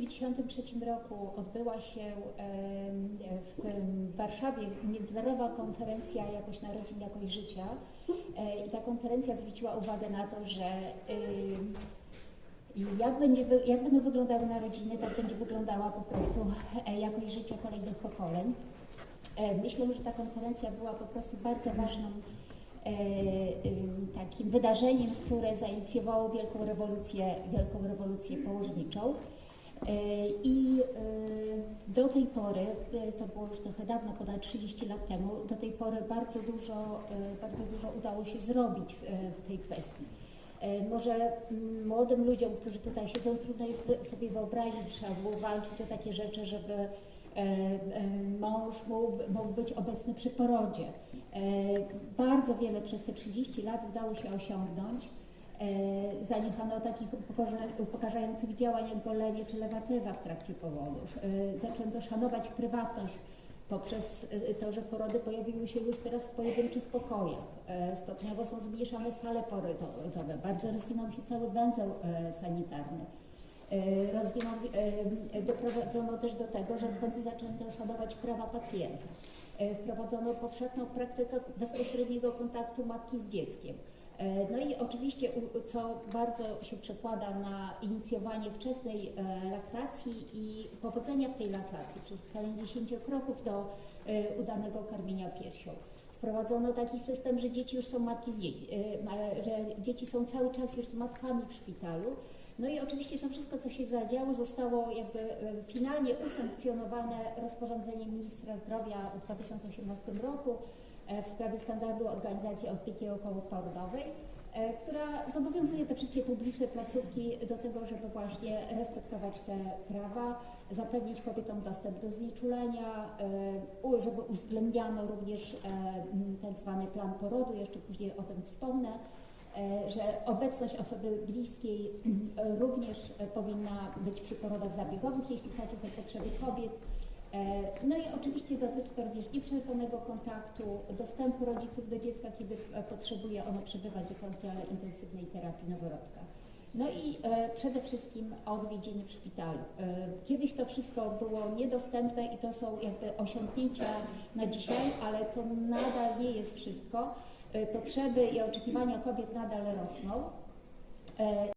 1993 roku odbyła się w Warszawie międzynarodowa konferencja Jakość Narodzin, Jakość Życia E, i ta konferencja zwróciła uwagę na to, że jak, będzie, jak będą wyglądały narodziny, tak będzie wyglądała po prostu e, jakość życia kolejnych pokoleń. E, Myślę, że ta konferencja była po prostu bardzo ważną takim wydarzeniem, które zainicjowało wielką rewolucję, wielką rewolucję położniczą. E, I e, do tej pory, e, to było już trochę dawno, ponad 30 lat temu, do tej pory bardzo dużo, bardzo dużo udało się zrobić w, tej kwestii. Może mm, młodym ludziom, którzy tutaj siedzą, trudno jest sobie wyobrazić, trzeba było walczyć o takie rzeczy, żeby mąż mógł, mógł być obecny przy porodzie. Bardzo wiele przez te 30 lat udało się osiągnąć. E, Zaniechano takich upokorza- upokarzających działań jak golenie czy lewatywa w trakcie porodów. E, Zaczęto szanować prywatność poprzez y, to, że porody pojawiły się już teraz w pojedynczych pokojach. E, Stopniowo są zmniejszane sale porodowe, bardzo rozwinął się cały węzeł e, sanitarny. E, Rozwinął, e, doprowadzono też do tego, że w końcu zaczęto szanować prawa pacjenta. E, Wprowadzono powszechną praktykę bezpośredniego kontaktu matki z dzieckiem. E, No i oczywiście, co bardzo się przekłada na inicjowanie wczesnej e, laktacji i powodzenia w tej laktacji przez ustalenie 10 kroków do e, udanego karmienia piersią. Wprowadzono taki system, że dzieci już są matki z dzieci, że dzieci są cały czas już z matkami w szpitalu. No i oczywiście to wszystko, co się zadziało, zostało jakby finalnie usankcjonowane rozporządzeniem ministra zdrowia w 2018 roku w sprawie standardu organizacji opieki okołoporodowej, e, która zobowiązuje te wszystkie publiczne placówki do tego, żeby właśnie respektować te prawa, zapewnić kobietom dostęp do znieczulenia, e, żeby uwzględniano również e, m, tak zwany plan porodu, jeszcze później o tym wspomnę, e, że obecność osoby bliskiej e, również e, powinna być przy porodach zabiegowych, jeśli takie są potrzeby kobiet. E, No i oczywiście dotyczy to również nieprzerwanego kontaktu, dostępu rodziców do dziecka, kiedy e, potrzebuje ono przebywać w oddziale intensywnej terapii noworodka. No i e, przede wszystkim odwiedziny w szpitalu. Kiedyś to wszystko było niedostępne i to są jakby osiągnięcia na dzisiaj, ale to nadal nie jest wszystko. Potrzeby i oczekiwania kobiet nadal rosną.